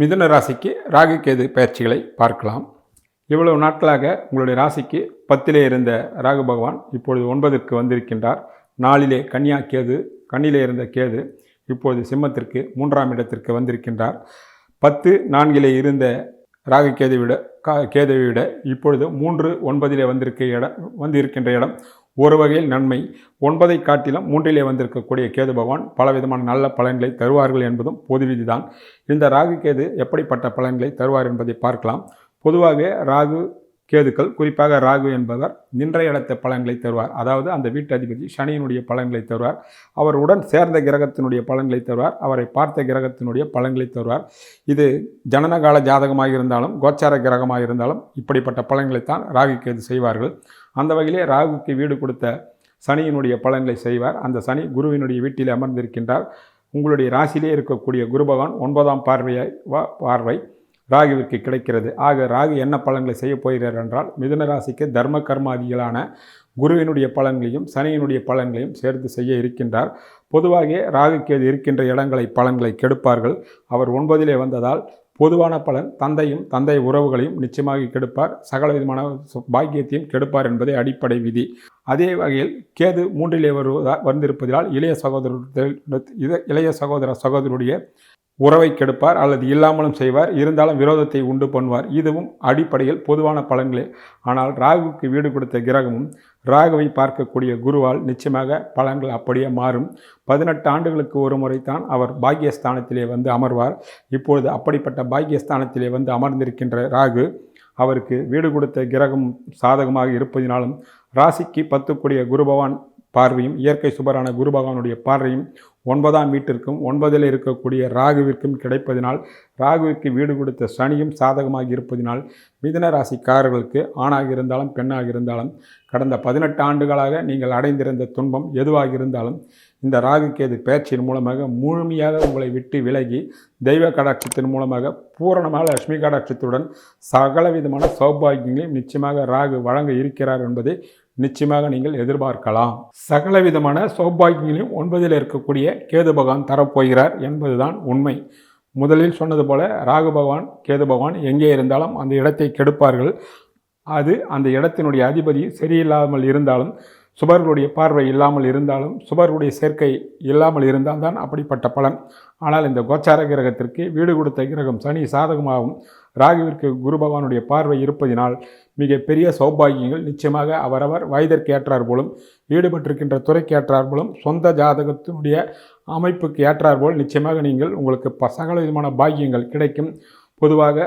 மிதுன ராசிக்கு ராகு கேது பயிற்சிகளை பார்க்கலாம். இவ்வளவு நாட்களாக உங்களுடைய ராசிக்கு பத்திலே இருந்த ராகு பகவான் இப்பொழுது ஒன்பதற்கு வந்திருக்கின்றார். நாளிலே கன்னியா கேது கண்ணிலே இருந்த கேது இப்பொழுது சிம்மத்திற்கு மூன்றாம் இடத்திற்கு வந்திருக்கின்றார். பத்து நான்கிலே இருந்த ராகு கேது விட கா கேதுவை விட இப்பொழுது மூன்று ஒன்பதிலே வந்திருக்க இடம் வந்து இருக்கின்ற இடம் ஒரு வகையில் நன்மை. ஒன்பதை காட்டிலும் மூன்றிலே வந்திருக்கக்கூடிய கேது பகவான் பலவிதமான நல்ல பலன்களை தருவார்கள் என்பதும் பொது விதிதான். இந்த ராகு கேது எப்படிப்பட்ட பலன்களை தருவார் என்பதை பார்க்கலாம். பொதுவாகவே ராகு கேதுக்கள் குறிப்பாக ராகு என்பவர் நின்ற இடத்த பலன்களை தருவார். அதாவது அந்த வீட்டு அதிபதி சனியினுடைய பலன்களை தருவார். அவர் உடன் சேர்ந்த கிரகத்தினுடைய பலன்களை தருவார். அவரை பார்த்த கிரகத்தினுடைய பலன்களை தருவார். இது ஜனனகால ஜாதகமாக இருந்தாலும் கோச்சார கிரகமாக இருந்தாலும் இப்படிப்பட்ட பலன்களைத்தான் ராகு கேது செய்வார்கள். அந்த வகையிலே ராகுக்கு வீடு கொடுத்த சனியினுடைய பலன்களை செய்வார். அந்த சனி குருவினுடைய வீட்டில் அமர்ந்திருக்கின்றார். உங்களுடைய ராசியிலே இருக்கக்கூடிய குரு பகவான் ஒன்பதாம் பார்வையை பார்வை ராகுவிற்கு கிடைக்கிறது. ஆக ராகு என்ன பலன்களை செய்ய போகிறார் என்றால் மிதுன ராசிக்கு தர்ம கர்மாதிகளான குருவினுடைய பலன்களையும் சனியினுடைய பலன்களையும் சேர்த்து செய்ய இருக்கின்றார். பொதுவாக ராகுக்கு கேது இருக்கின்ற இடங்களை பலன்களை கெடுப்பார்கள். அவர் ஒன்பதிலே வந்ததால் பொதுவான பலன் தந்தையும் தந்தை உறவுகளையும் நிச்சயமாக கெடுப்பார். சகல விதமான பாக்கியத்தையும் கெடுப்பார் என்பதே அடிப்படை விதி. அதே வகையில் கேது மூன்றிலே வருவதா வந்திருப்பதால் இளைய சகோதரர் இளைய சகோதர சகோதரருடைய உறவை கெடுப்பார் அல்லது இல்லாமலும் செய்வார். இருந்தாலும் விரோதத்தை உண்டு பண்ணுவார். இதுவும் அடிப்படையில் பொதுவான பலன்களே. ஆனால் ராகுவுக்கு வீடு கொடுத்த கிரகமும் ராகுவை பார்க்கக்கூடிய குருவால் நிச்சயமாக பலன்கள் அப்படியே மாறும். பதினெட்டு ஆண்டுகளுக்கு ஒரு முறைத்தான் அவர் பாக்கியஸ்தானத்திலே வந்து அமர்வார். இப்பொழுது அப்படிப்பட்ட பாக்கியஸ்தானத்திலே வந்து அமர்ந்திருக்கின்ற ராகு அவருக்கு வீடு கொடுத்த கிரகம் சாதகமாக இருப்பதினாலும் ராசிக்கு பத்துக்கூடிய குரு பகவான் பார்வையும் இயற்கை சுபரான குரு பகவானுடைய பார்வையும் ஒன்பதாம் வீட்டிற்கும் ஒன்பதில் இருக்கக்கூடிய ராகுவிற்கும் கிடைப்பதினால் ராகுவிற்கு வீடு கொடுத்த சனியும் சாதகமாக இருப்பதினால் மிதன ராசிக்காரர்களுக்கு ஆணாக இருந்தாலும் பெண்ணாக இருந்தாலும் கடந்த பதினெட்டு ஆண்டுகளாக நீங்கள் அடைந்திருந்த துன்பம் எதுவாக இருந்தாலும் இந்த ராகு கேது பேச்சின் மூலமாக முழுமையாக உங்களை விட்டு விலகி தெய்வ கடாட்சத்தின் மூலமாக பூரணமாக லட்சுமி கடாட்சத்துடன் சகல விதமான சௌபாகியங்களையும் நிச்சயமாக ராகு வழங்க இருக்கிறார் என்பதை நிச்சயமாக நீங்கள் எதிர்பார்க்கலாம். சகல விதமான சௌபாகியங்களையும் ஒன்பதில் இருக்கக்கூடிய கேது பகவான் தரப்போகிறார் என்பதுதான் உண்மை. முதலில் சொன்னது போல ராகு பகவான் கேது பகவான் எங்கே இருந்தாலும் அந்த இடத்தை கெடுப்பார்கள். அது அந்த இடத்தினுடைய அதிபதி சரியில்லாமல் இருந்தாலும் சுபர்களுடைய பார்வை இல்லாமல் இருந்தாலும் சுபர்களுடைய சேர்க்கை இல்லாமல் இருந்தால்தான் அப்படிப்பட்ட பலன். ஆனால் இந்த கோச்சார கிரகத்திற்கு வீடு கொடுத்த கிரகம் சனி சாதகமாகவும் ராகுவிற்கு குரு பகவானுடைய பார்வை இருப்பதினால் மிக பெரிய சௌபாகியங்கள் நிச்சயமாக அவரவர் வயதிற்கு ஏற்றார் போலும் ஈடுபட்டிருக்கின்ற துறைக்கு ஏற்றார் போலும் சொந்த ஜாதகத்தினுடைய அமைப்புக்கு ஏற்றார் போல் நிச்சயமாக நீங்கள் உங்களுக்கு ப சகல விதமான பாக்கியங்கள் கிடைக்கும். பொதுவாக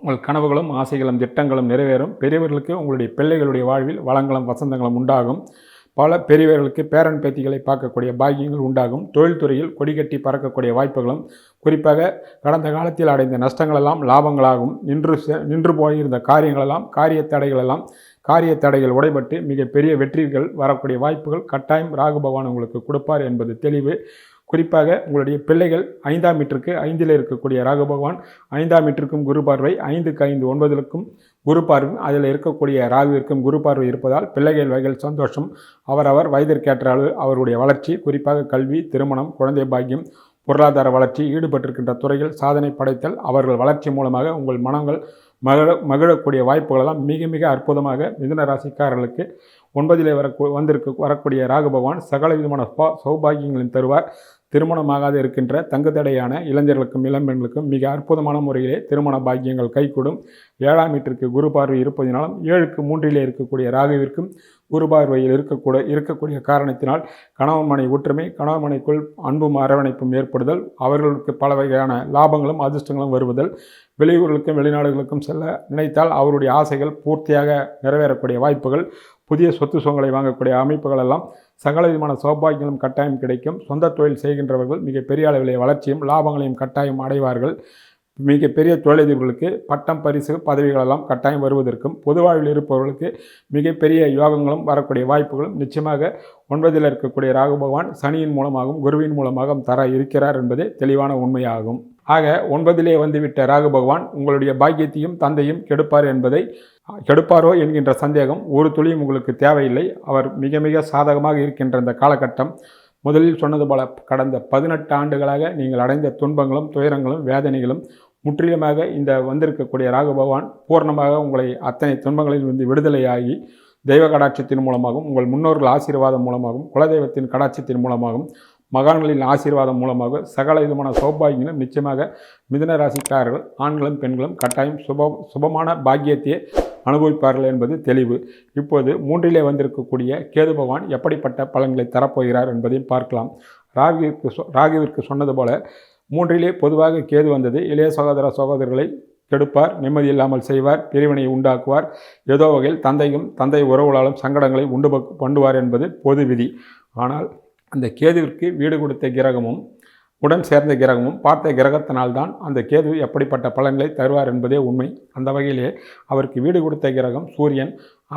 உங்கள் கனவுகளும் ஆசைகளும் திட்டங்களும் நிறைவேறும். பெரியவர்களுக்கு உங்களுடைய பிள்ளைகளுடைய வாழ்வில் வளங்களும் வசந்தங்களும் உண்டாகும். பல பெரியவர்களுக்கு பேரன் பேத்திகளை பார்க்கக்கூடிய பாக்கியங்கள் உண்டாகும். தொழில்துறையில் கொடிகட்டி பறக்கக்கூடிய வாய்ப்புகளும் குறிப்பாக கடந்த காலத்தில் அடைந்த நஷ்டங்களெல்லாம் லாபங்களாகும். நின்று நின்று போயிருந்த காரியங்களெல்லாம் காரிய தடைகளெல்லாம் காரிய தடைகள் உடைபட்டு மிகப்பெரிய வெற்றிகள் வரக்கூடிய வாய்ப்புகள் கட்டாயம் ராகு பகவான் உங்களுக்கு கொடுப்பார் என்பது தெளிவு. குறிப்பாக உங்களுடைய பிள்ளைகள் ஐந்தாம் மீட்டருக்கு ஐந்தில் இருக்கக்கூடிய ராகு பகவான் ஐந்தாம் மீட்டருக்கும் குரு பார்வை ஐந்துக்கு ஐந்து ஒன்பதுக்கும் குரு பார்வை அதில் இருக்கக்கூடிய ராகுவிற்கும் குரு பார்வை இருப்பதால் பிள்ளைகள் வகைகள் சந்தோஷம். அவரவர் வயதிற்கேற்ற அளவு அவருடைய வளர்ச்சி குறிப்பாக கல்வி திருமணம் குழந்தை பாக்கியம் பொருளாதார வளர்ச்சி ஈடுபட்டிருக்கின்ற துறையில் சாதனை படைத்தல் அவர்கள் வளர்ச்சி மூலமாக உங்கள் மனங்கள் மகிழ மகிழக்கூடிய வாய்ப்புகளெல்லாம் மிக மிக அற்புதமாக மிதுன ராசிக்காரர்களுக்கு ஒன்பதிலே வர வந்திருக்க வரக்கூடிய ராகு பகவான் சகல விதமான சௌபாகியங்களையும் தருவார். திருமணமாகாது இருக்கின்ற தங்குதடையான இளைஞர்களுக்கும் இளம்பெண்களுக்கும் மிக அற்புதமான முறையிலே திருமண பாக்கியங்கள் கைகூடும். ஏழாம் வீட்டிற்கு குரு பார்வை இருப்பதினாலும் ஏழுக்கு மூன்றிலே இருக்கக்கூடிய ராகுவிற்கும் குரு பார்வையில் இருக்கக்கூடிய இருக்கக்கூடிய காரணத்தினால் கணவன் மனை ஒற்றுமை கணவன் மனைக்குள் அன்பும் அரவணைப்பும் ஏற்படுதல் அவர்களுக்கு பல வகையான லாபங்களும் அதிர்ஷ்டங்களும் வருவதல் வெளியூர்களுக்கும் வெளிநாடுகளுக்கும் செல்ல நினைத்தால் அவருடைய ஆசைகள் பூர்த்தியாக நிறைவேறக்கூடிய வாய்ப்புகள். புதிய சொத்து சுகங்களை வாங்கக்கூடிய அமைப்புகள் எல்லாம் சகல விதமான சௌபாகியங்களும் கட்டாயம் கிடைக்கும். சொந்த தொழில் செய்கின்றவர்கள் மிக பெரிய அளவிலே வளர்ச்சியும் லாபங்களையும் கட்டாயம் அடைவார்கள். மிகப்பெரிய தொழிலதிபர்களுக்கு பட்டம் பரிசு பதவிகளெல்லாம் கட்டாயம் வருவதற்கும் பொதுவாழ்வில் இருப்பவர்களுக்கு மிகப்பெரிய யோகங்களும் வரக்கூடிய வாய்ப்புகளும் நிச்சயமாக ஒன்பதில் இருக்கக்கூடிய ராகு பகவான் சனியின் மூலமாகவும் குருவின் மூலமாகவும் தர இருக்கிறார் என்பது தெளிவான உண்மையாகும். ஆக ஒன்பதிலே வந்துவிட்ட ராகு பகவான் உங்களுடைய பாக்கியத்தையும் தந்தையும் கெடுப்பார் என்பதை கெடுப்பாரோ என்கின்ற சந்தேகம் ஒரு துளியும் உங்களுக்கு தேவையில்லை. அவர் மிக மிக சாதகமாக இருக்கின்ற இந்த காலகட்டம். முதலில் சொன்னது போல கடந்த பதினெட்டு ஆண்டுகளாக நீங்கள் அடைந்த துன்பங்களும் துயரங்களும் வேதனைகளும் முற்றிலுமாக இந்த வந்திருக்கக்கூடிய ராகு பகவான் பூர்ணமாக உங்களை அத்தனை துன்பங்களில் இருந்து விடுதலையாகி தெய்வ கடாட்சத்தின் மூலமாகவும் உங்கள் முன்னோர்கள் ஆசீர்வாதம் மூலமாகவும் குலதெய்வத்தின் கடாட்சத்தின் மூலமாகவும் மகான்களின் ஆசீர்வாதம் மூலமாக சகல விதமான சௌபாகியங்களும் நிச்சயமாக மிதுன ராசிக்காரர்கள் ஆண்களும் பெண்களும் கட்டாயம் சுப சுபமான பாக்கியத்தையே அனுபவிப்பார்கள் என்பது தெளிவு. இப்போது மூன்றிலே வந்திருக்கக்கூடிய கேது பகவான் எப்படிப்பட்ட பலன்களை தரப்போகிறார் என்பதையும் பார்க்கலாம். ராகுவிற்கு சொ ராகுவிற்கு சொன்னது போல மூன்றிலே பொதுவாக கேது வந்தது இளைய சகோதர சகோதரர்களை கெடுப்பார் நிம்மதி இல்லாமல் செய்வார் பிரிவினை உண்டாக்குவார் ஏதோ வகையில் தந்தையும் தந்தை உறவுகளாலும் சங்கடங்களை உண்டு பண்ணுவார் என்பது பொது விதி. ஆனால் அந்த கேதுவிற்கு வீடு கொடுத்த கிரகமும் உடன் சேர்ந்த கிரகமும் பார்த்த கிரகத்தினால்தான் அந்த கேது எப்படிப்பட்ட பலன்களை தருவார் என்பதே உண்மை. அந்த வகையிலே அவருக்கு வீடு கொடுத்த கிரகம் சூரியன்.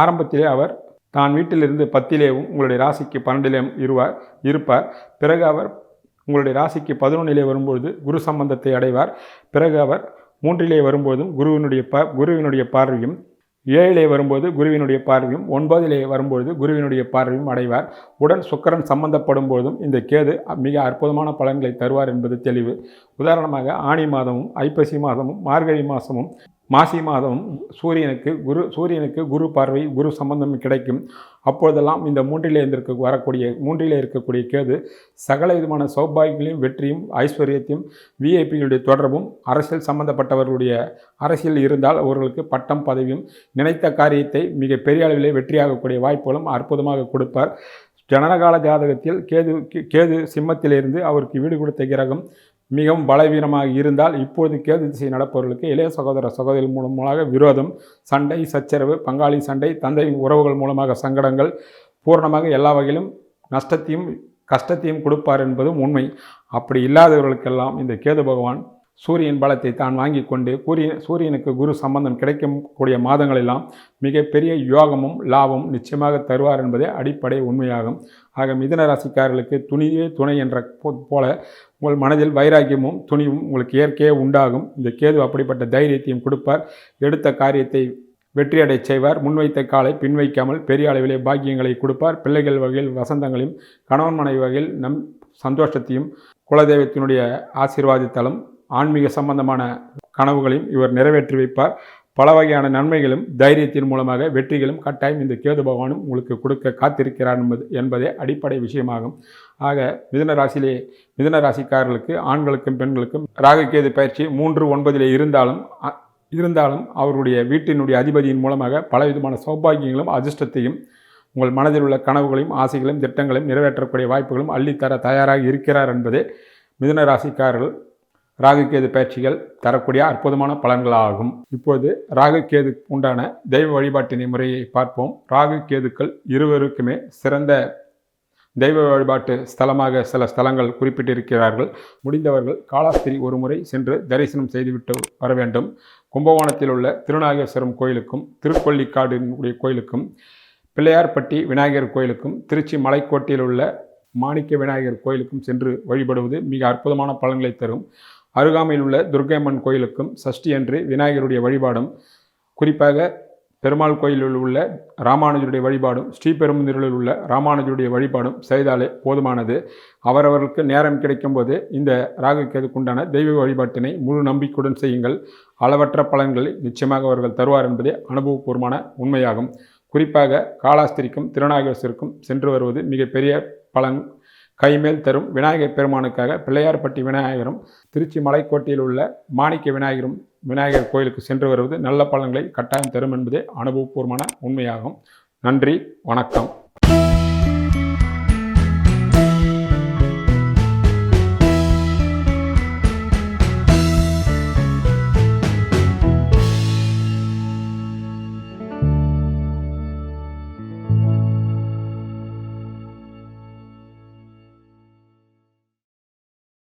ஆரம்பத்திலே அவர் தான் வீட்டிலிருந்து பத்திலேயும் உங்களுடைய ராசிக்கு பன்னெண்டிலேயும் இருவார் இருப்பார். பிறகு அவர் உங்களுடைய ராசிக்கு பதினொன்றிலே வரும்பொழுது குரு சம்பந்தத்தை அடைவார். பிறகு அவர் மூன்றிலே வரும்போதும் குருவினுடைய ப குருவினுடைய பார்வையும் ஏழிலே வரும்போது குருவினுடைய பார்வையும் ஒன்பதிலே வரும்பொழுது குருவினுடைய பார்வையும் அடைவார். உடன் சுக்கரன் சம்பந்தப்படும் போதும் இந்த கேது மிக அற்புதமான பலன்களை தருவார் என்பது தெளிவு. உதாரணமாக ஆணி மாதமும் ஐப்பசி மாதமும் மார்கழி மாதமும் மாசி மாதம் சூரியனுக்கு குரு சூரியனுக்கு குரு பார்வை குரு சம்பந்தம் கிடைக்கும். அப்பொழுதெல்லாம் இந்த மூன்றிலே இருந்திருக்க வரக்கூடிய மூன்றிலே இருக்கக்கூடிய கேது சகல விதமான சௌபாகியங்களையும் வெற்றியும் ஐஸ்வர்யத்தையும் விஐபிகளுடைய தொடர்பும் அரசியல் சம்பந்தப்பட்டவர்களுடைய அரசியல் இருந்தால் அவர்களுக்கு பட்டம் பதவியும் நினைத்த காரியத்தை மிக பெரிய அளவிலே வெற்றியாகக்கூடிய வாய்ப்புகளும் அற்புதமாக கொடுப்பார். ஜனனகால ஜாதகத்தில் கேது கேது சிம்மத்திலிருந்து அவருக்கு வீடு கொடுத்த கிரகம் மிகவும் பலவீனமாக இருந்தால் இப்போது கேது திசை நடப்பவர்களுக்கு இளைய சகோதர சகோதரி மூலமாக விரோதம் சண்டை சச்சரவு பங்காளி சண்டை தந்தை உறவுகள் மூலமாக சங்கடங்கள் பூர்ணமாக எல்லா வகையிலும் நஷ்டத்தையும் கஷ்டத்தையும் கொடுப்பார் என்பதும் உண்மை. அப்படி இல்லாதவர்களுக்கெல்லாம் இந்த கேது பகவான் சூரியன் பலத்தை தான் வாங்கி கொண்டு கூறிய சூரியனுக்கு குரு சம்பந்தம் கிடைக்கக்கூடிய மாதங்களெல்லாம் மிகப்பெரிய யோகமும் லாபமும் நிச்சயமாக தருவார் என்பதே அடிப்படை உண்மையாகும். ஆக மிதன ராசிக்காரர்களுக்கு துணியே துணை என்ற போல உங்கள் மனதில் வைராக்கியமும் துணிவும் உங்களுக்கு இயற்கையே உண்டாகும். இந்த கேது அப்படிப்பட்ட தைரியத்தையும் கொடுப்பார். எடுத்த காரியத்தை வெற்றியடை செய்வார். முன்வைத்த காலை பின்வைக்காமல் பெரிய அளவிலே பாக்கியங்களை கொடுப்பார். பிள்ளைகள் வகையில் வசந்தங்களையும் கணவன் மனைவி வகையில் நம் சந்தோஷத்தையும் குலதெய்வத்தினுடைய ஆசீர்வாதித்தலும் ஆன்மீக சம்பந்தமான கனவுகளையும் இவர் நிறைவேற்றி வைப்பார். பல வகையான நன்மைகளும் தைரியத்தின் மூலமாக வெற்றிகளும் கட்டாயம் இந்த கேது பகவானும் உங்களுக்கு கொடுக்க காத்திருக்கிறார் என்பது என்பதே அடிப்படை விஷயமாகும். ஆக மிதன ராசியிலே மிதன ராசிக்காரர்களுக்கு ஆண்களுக்கும் பெண்களுக்கும் ராககேது பயிற்சி மூன்று ஒன்பதிலே இருந்தாலும் இருந்தாலும் அவருடைய வீட்டினுடைய அதிபதியின் மூலமாக பலவிதமான சௌபாகியங்களும் அதிர்ஷ்டத்தையும் உங்கள் மனதில் உள்ள கனவுகளையும் ஆசைகளையும் திட்டங்களையும் நிறைவேற்றக்கூடிய வாய்ப்புகளும் அள்ளித்தர தயாராக இருக்கிறார் என்பதே மிதன ராசிக்காரர்கள் ராகுகேது பயிற்சிகள் தரக்கூடிய அற்புதமான பலன்களாகும். இப்போது ராகுகேது உண்டான தெய்வ வழிபாட்டினை முறையை பார்ப்போம். ராகு கேதுக்கள் இருவருக்குமே சிறந்த தெய்வ வழிபாட்டு ஸ்தலமாக சில ஸ்தலங்கள் குறிப்பிட்டிருக்கிறார்கள். முடிந்தவர்கள் காலாஸ்திரி ஒரு முறை சென்று தரிசனம் செய்துவிட்டு வர வேண்டும். கும்பகோணத்தில் உள்ள திருநாகேஸ்வரம் கோயிலுக்கும் திருக்கொல்லிக்காடு கோயிலுக்கும் பிள்ளையார்பட்டி விநாயகர் கோயிலுக்கும் திருச்சி மலைக்கோட்டையில் உள்ள மாணிக்க விநாயகர் கோயிலுக்கும் சென்று வழிபடுவது மிக அற்புதமான பலன்களை தரும். அருகாமையில் உள்ள துர்க்கையம்மன் கோயிலுக்கும் சஷ்டி அன்று விநாயகருடைய வழிபாடும் குறிப்பாக பெருமாள் கோயிலில் உள்ள ராமானுஜருடைய வழிபாடும் ஸ்ரீபெரும்புதூரில் உள்ள ராமானுஜருடைய வழிபாடும் செய்தாலே போதுமானது. அவரவர்களுக்கு நேரம் கிடைக்கும்போது இந்த ராகுக்கேதுக்குண்டான தெய்வ வழிபாட்டினை முழு நம்பிக்கையுடன் செய்யுங்கள். அளவற்ற பலன்களை நிச்சயமாக அவர்கள் தருவார் என்பதே அனுபவபூர்வமான உண்மையாகும். குறிப்பாக காலாஸ்திரிக்கும் திருநாகேஸ்வருக்கும் சென்று வருவது மிகப்பெரிய பலன் கைமேல் தரும் விநாயகர் பெருமானுக்காக பிள்ளையார்பட்டி விநாயகரும் திருச்சி மலைக்கோட்டையில் உள்ள மாணிக்க விநாயகரும் விநாயகர் கோயிலுக்கு சென்று வருவது நல்ல பலன்களை கட்டாயம் தரும் என்பதே அனுபவபூர்வமான உண்மையாகும். நன்றி வணக்கம்.